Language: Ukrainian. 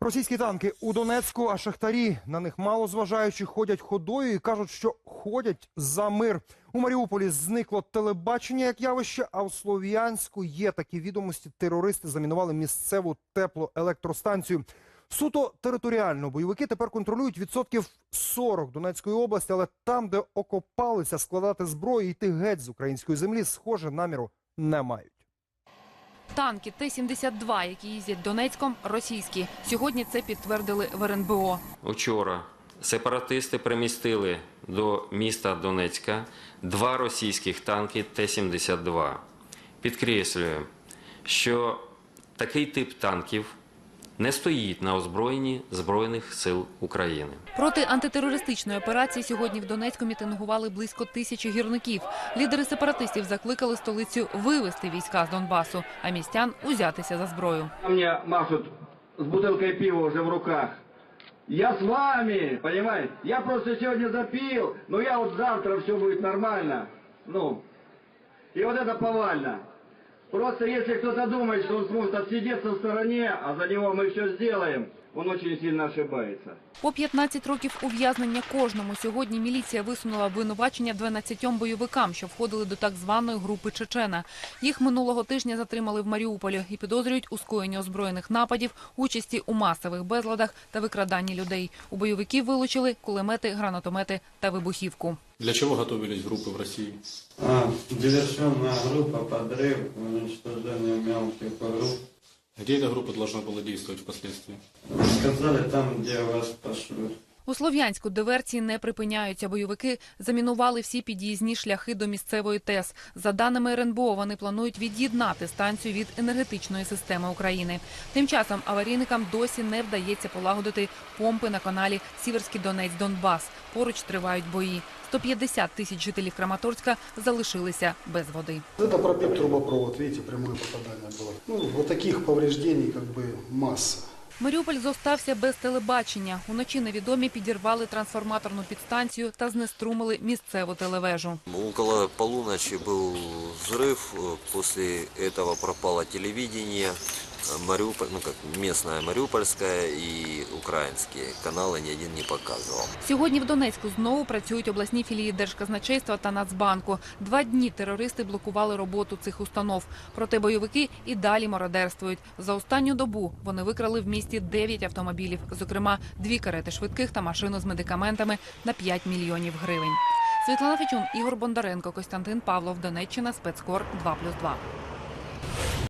Російські танки у Донецьку, а шахтарі на них мало зважаючи ходять ходою і кажуть, що ходять за мир. У Маріуполі зникло телебачення як явище, а у Слов'янську є такі відомості. Терористи замінували місцеву теплоелектростанцію. Суто територіально бойовики тепер контролюють відсотків 40 Донецької області, але там, де окопалися складати зброю і йти геть з української землі, схоже, наміру не мають. Танки Т-72, які їздять Донецьком, російські. Сьогодні це підтвердили в РНБО. Учора сепаратисти примістили до міста Донецька два російських танки Т-72. Підкреслюю, що такий тип танків не стоїть на озброєнні Збройних сил України. Проти антитерористичної операції сьогодні в Донецьку мітингували близько тисячі гірників. Лідери сепаратистів закликали столицю вивести війська з Донбасу, а містян узятися за зброю. А Мне машут с бутылкой пива уже в руках. Я с вами, понимаете? Я просто сегодня запил, но я вот завтра все будет нормально. Ну, и вот это повально. Просто если кто-то думает, что он сможет отсидеться в стороне, а за него мы все сделаем, он очень сильно ошибается. По 15 років ув'язнення кожному сьогодні міліція висунула обвинувачення 12 бойовикам, що входили до так званої групи Чечена. Їх минулого тижня затримали в Маріуполі і підозрюють у скоєнні озброєних нападів, участі у масових безладах та викраданні людей. У бойовиків вилучили кулемети, гранатомети та вибухівку. Для чего готовились группы в России? А, диверсионная группа, подрыв, уничтожение мелких групп. Где эта группа должна была действовать впоследствии? Сказали там, где вас пошлют. У Слов'янську диверсії не припиняються. Бойовики замінували всі під'їзні шляхи до місцевої ТЕС. За даними РНБО, вони планують від'єднати станцію від енергетичної системи України. Тим часом аварійникам досі не вдається полагодити помпи на каналі Сіверський Донець Донбас. Поруч тривають бої. 150 тисяч жителів Краматорська залишилися без води. Это пробит трубопровод, видите, прямое попадание было. Ну, вот таких повреждений как бы масса. Маріуполь зостався без телебачення. Уночі невідомі підірвали трансформаторну підстанцію та знеструмили місцеву телевежу. Около полуночи был взрыв, э, после этого пропало телевидение, э, Мариуполь, ну как местное мариупольское и украинские каналы ни один не показывал. Сьогодні в Донецьку знову працюють обласні філії Держказначейства та Нацбанку. Два дні терористи блокували роботу цих установ. Проте бойовики і далі мародерствують. За останню добу вони викрали в місті 9 автомобілів, зокрема дві карети швидких та машину з медикаментами на 5 мільйонів гривень. Світлана Фечун, Ігор Бондаренко, Костянтин Павлов, Донеччина, спецкор 2+,2.